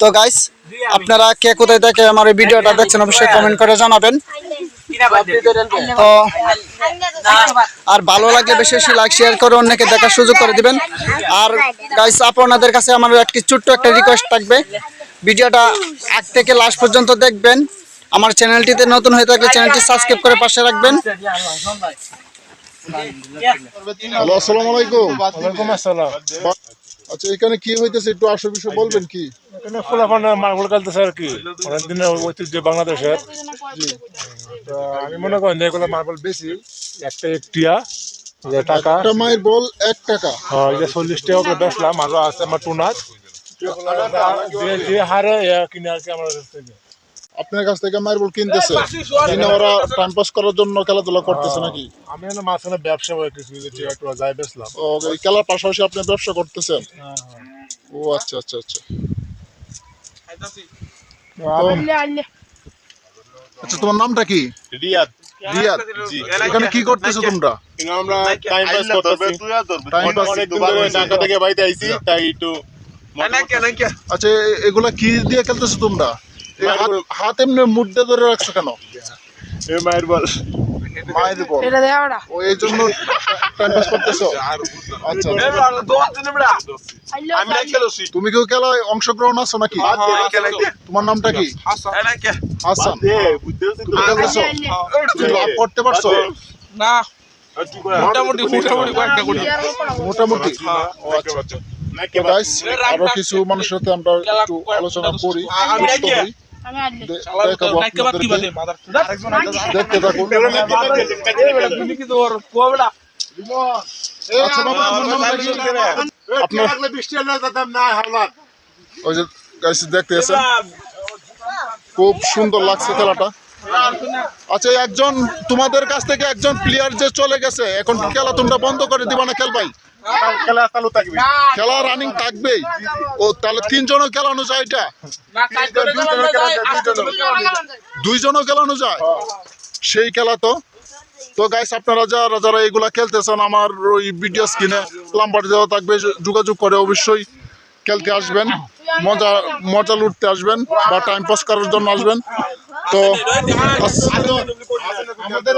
তো গাইস আপনারা কে কোথায় থেকে আমার এই ভিডিওটা দেখছেন অবশ্যই কমেন্ট করে জানাবেন। তো আর ভালো লাগলে বেশি বেশি লাইক শেয়ার করে অন্যকে দেখার সুযোগ করে দিবেন। আর গাইস আপনাদের কাছে আমার একটি ছোট্ট একটা রিকোয়েস্ট থাকবে। ভিডিওটা আগ থেকে লাস্ট পর্যন্ত দেখবেন। আমার চ্যানেলটিতে নতুন হয়ে থাকলে চ্যানেলটি সাবস্ক্রাইব করে পাশে রাখবেন। আসসালামু আলাইকুম। ওয়ালাইকুম আসসালাম। আচ্ছা এখানে কি হইতেছে? একটু আসল বিষয় বলবেন কি? এখানে ফুলাফানের মার্বল খেলতেছে আর কি। অনেক দিনের ঐতিহ্য বাংলাদেশের। আমি মনে করি যে এগুলো মার্বল বেশি। একটা একটিয়া টাকা। একটা মায়ের বল এক টাকা। হ্যাঁ, চল্লিশ টাকা করে বেচলাম আরও আছে আমার টুনাত যে হারে কিনে আর কি আমার। আপনার কাছ থেকে মায়ের কিনতেছে। কিনে ওরা টাইম পাস করার জন্য খেলাধুলা করতেছে নাকি? আমি মাঝখানে ব্যবসা করে কিছু টিয়া যাই বেচলাম। ও এই খেলার পাশাপাশি আপনি ব্যবসা করতেছেন? ও আচ্ছা আচ্ছা আচ্ছা। আচ্ছা তোমার নামটা কি? রিয়াদ। রিয়াদ। এখানে কি করতেছো তোমরা? আমরা টাইম পাস করতেছি। টাইম পাস ঢাকা থেকে বাড়িতে আইছি তাই একটু আচ্ছা এগুলা কি দিয়ে খেলতেছো তোমরা? হাত- এমনি মুড্ডে ধরে রাখছো কেন? মায়ের বল। মায়ের বল। ও এই জন্য টাইম পাস করতেছো আচ্ছা আচ্ছা। তুমি কেউ খেলায় অংশগ্রহণ আছো নাকি? তোমার নামটা কি? হাসান। তুমি খেলতেছো? তুমি লাভ করতে পারছ? মোটামুটি মোটামুটি কয়েকটা করি। মোটামুটি? আচ্ছা আরও কিছু মানুষের সাথে আমরা একটু আলোচনা করি। দেখতে থাকুন আচ্ছা খুব সুন্দর লাগছে খেলাটা। আচ্ছা একজন তোমাদের কাছ থেকে একজন প্লেয়ার যে চলে গেছে এখন খেলা তোমরা বন্ধ করে দিবা না খেলবাই খেলা চালু থাকবে। খেলা রানিং থাকবেই। ও তাহলে তিনজনও খেলানো যায় এটা? দুইজনও খেলানো যায় সেই খেলা তো। তো গাইস আপনারা যারা যারা এগুলা খেলতেছেন আমার ওই ভিডিও স্ক্রিনে নাম্বার দেওয়া থাকবে যোগাযোগ করে অবশ্যই খেলতে আসবেন। মজা মজা লুটতে আসবেন বা টাইম পাস করার জন্য আসবেন। তো আমাদের